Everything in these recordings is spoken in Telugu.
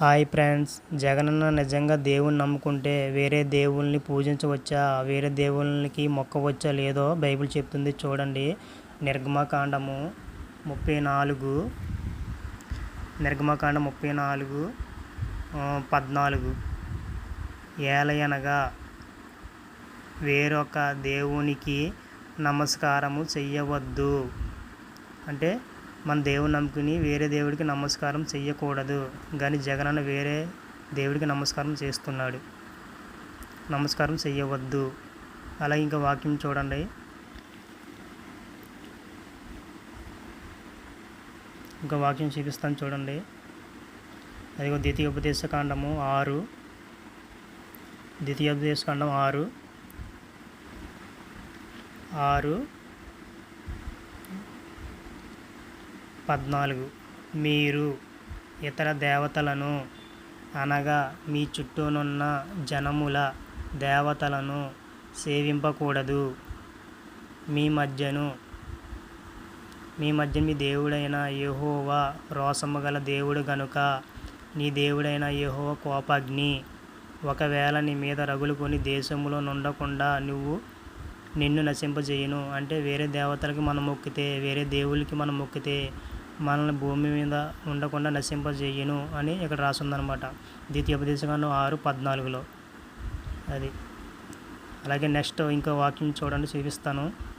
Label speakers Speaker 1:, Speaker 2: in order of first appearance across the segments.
Speaker 1: Hi friends. జగనన్న నిజంగా దేవుణ్ణి నమ్ముకుంటే వేరే దేవుల్ని పూజించవచ్చా? వేరే దేవుళ్ళకి మొక్కవచ్చా లేదో బైబిల్ చెప్తుంది చూడండి. నిర్గమకాండము ముప్పై నాలుగు. నిర్గమకాండ ముప్పై నాలుగు పద్నాలుగు. ఏలయనగా వేరొక దేవునికి నమస్కారము చెయ్యవద్దు. అంటే మన దేవుని నమ్ముకుని వేరే దేవుడికి నమస్కారం చేయకూడదు కానీ జగనన్న వేరే దేవుడికి నమస్కారం చేస్తున్నాడు. నమస్కారం చేయవద్దు అలా ఇంకా వాక్యం చూడండి. ఇంకా వాక్యం చూపిస్తాను చూడండి. అదిగో ద్వితీయోపదేశకాండము ఆరు. ద్వితీయోపదేశకాండం ఆరు. ఆరు. పద్నాలుగు. మీరు ఇతర దేవతలను అనగా మీ చుట్టూనున్న జనముల దేవతలను సేవింపకూడదు. మీ మధ్యను మీ మధ్య మీ దేవుడైన యహోవా రోసమ్మ గల దేవుడు గనుక నీ దేవుడైన యహోవ కోపాగ్ని. ఒకవేళ నీ మీద రగులుకొని దేశంలో నుండకుండా నువ్వు నిన్ను నశింపజేయను. అంటే వేరే దేవతలకి మనం మొక్కితే వేరే దేవుళ్ళకి మనం మొక్కితే మనల్ని భూమి మీద ఉండకుండా నశింపజేయను అని ఇక్కడ రాసిందనమాట ద్వితీయోపదేశకాండం ఆరు పద్నాలుగులో. అది. అలాగే నెక్స్ట్ ఇంకో వాక్యం చూడండి చూపిస్తాను.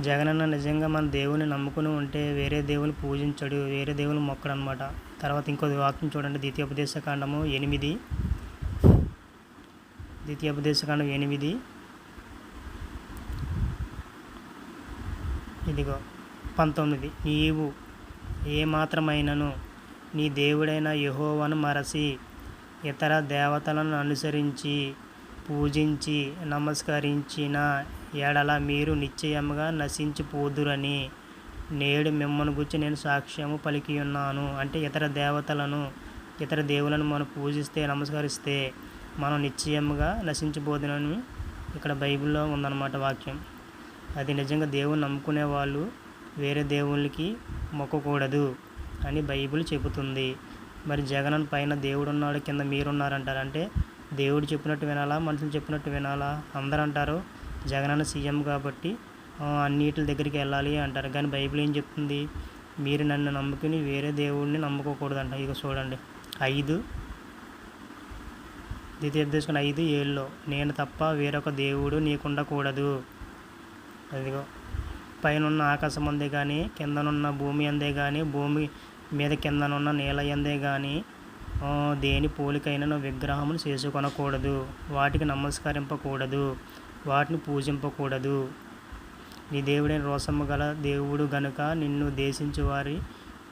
Speaker 1: జగనన్న నిజంగా మన దేవుని నమ్ముకుని ఉంటే వేరే దేవుని పూజించడు వేరే దేవుని మొక్కడు అనమాట తర్వాత ఇంకో వాక్యం చూడండి ద్వితీయోపదేశకాండము ఎనిమిది. ద్వితీయోపదేశకాండం ఎనిమిది. ఇదిగో పంతొమ్మిది. నీవు ఏమాత్రమైనను నీ దేవుడైన యహోవను మరసి ఇతర దేవతలను అనుసరించి పూజించి నమస్కరించిన ఎడల మీరు నిశ్చయముగా నశించిపోదురని నేడు మిమ్మల్ని గురించి నేను సాక్ష్యము పలికి ఉన్నాను. అంటే ఇతర దేవతలను ఇతర దేవులను మనం పూజిస్తే నమస్కరిస్తే మనం నిశ్చయముగా నశించిపోదునని ఇక్కడ బైబిల్లో ఉందన్నమాట వాక్యం. అది నిజంగా దేవుని నమ్ముకునే వాళ్ళు వేరే దేవుళ్ళకి మొక్కకూడదు అని బైబిల్ చెబుతుంది. మరి జగన్ పైన దేవుడు ఉన్నాడు కింద మీరున్నారంటారంటే దేవుడు చెప్పినట్టు వినాలా? మనుషులు చెప్పినట్టు వినాలా? అందరూ అంటారు జగనన్న సీఎం కాబట్టి అన్నిటి దగ్గరికి వెళ్ళాలి అంటారు. కానీ బైబిల్ ఏం చెప్తుంది? మీరు నన్ను నమ్ముకుని వేరే దేవుడిని నమ్ముకోకూడదు అంట ఇక చూడండి. ఐదు. ద్వితీయోపదేశం ఐదు ఏళ్ళలో నేను తప్ప వేరొక దేవుడు నీకుండకూడదు. అదిగో పైనున్న ఆకాశం అందే కానీ కిందనున్న భూమి అందే కానీ భూమి మీద కిందనున్న నేల అందే కానీ దేని పోలికైన విగ్రహములు చేసుకొనకూడదు. వాటికి నమస్కరింపకూడదు. వాటిని పూజింపకూడదు. నీ దేవుడైన రోసమ్మ గల దేవుడు గనుక నిన్ను దేశించే వారి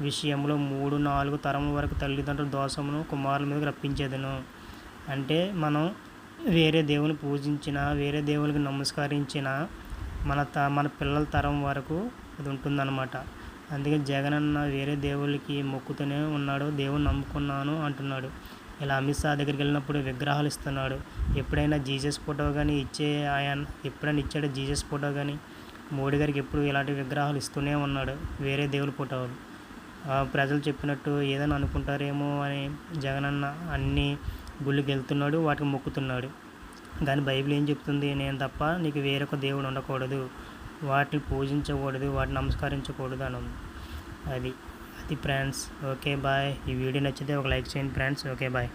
Speaker 1: విషయంలో మూడు నాలుగు తరం వరకు తల్లిదండ్రుల దోషమును కుమారుల మీద రప్పించేదను. అంటే మనం వేరే దేవుని పూజించిన వేరే దేవునికి నమస్కరించిన మన త మన పిల్లల తరం వరకు అది ఉంటుందన్నమాట. అందుకే జగన్ అన్న వేరే దేవుళ్ళకి మొక్కుతూనే ఉన్నాడు. దేవుని నమ్ముకున్నాను అంటున్నాడు. ఇలా అమిత్ షా దగ్గరికి వెళ్ళినప్పుడు విగ్రహాలు ఇస్తున్నాడు. ఎప్పుడైనా జీజస్ ఫోటో కానీ ఇచ్చే ఆయన ఎప్పుడైనా ఇచ్చాడు జీజస్ ఫోటో కానీ మోడీ గారికి ఎప్పుడు ఇలాంటి విగ్రహాలు ఇస్తూనే ఉన్నాడు. వేరే దేవుల ఫోటోలు. ప్రజలు చెప్పినట్టు ఏదైనా అనుకుంటారేమో అని జగనన్న అన్ని గుళ్ళకి వెళ్తున్నాడు వాటికి మొక్కుతున్నాడు. కానీ బైబిల్ ఏం చెప్తుంది? నేను తప్ప నీకు వేరొక దేవుడు ఉండకూడదు. వాటిని పూజించకూడదు వాటిని నమస్కరించకూడదు అని. ఉంది అది. అది ఫ్రెండ్స్. Okay bye. ఈ వీడియో నచ్చితే ఒక లైక్ చేయండి ఫ్రెండ్స్. Okay bye.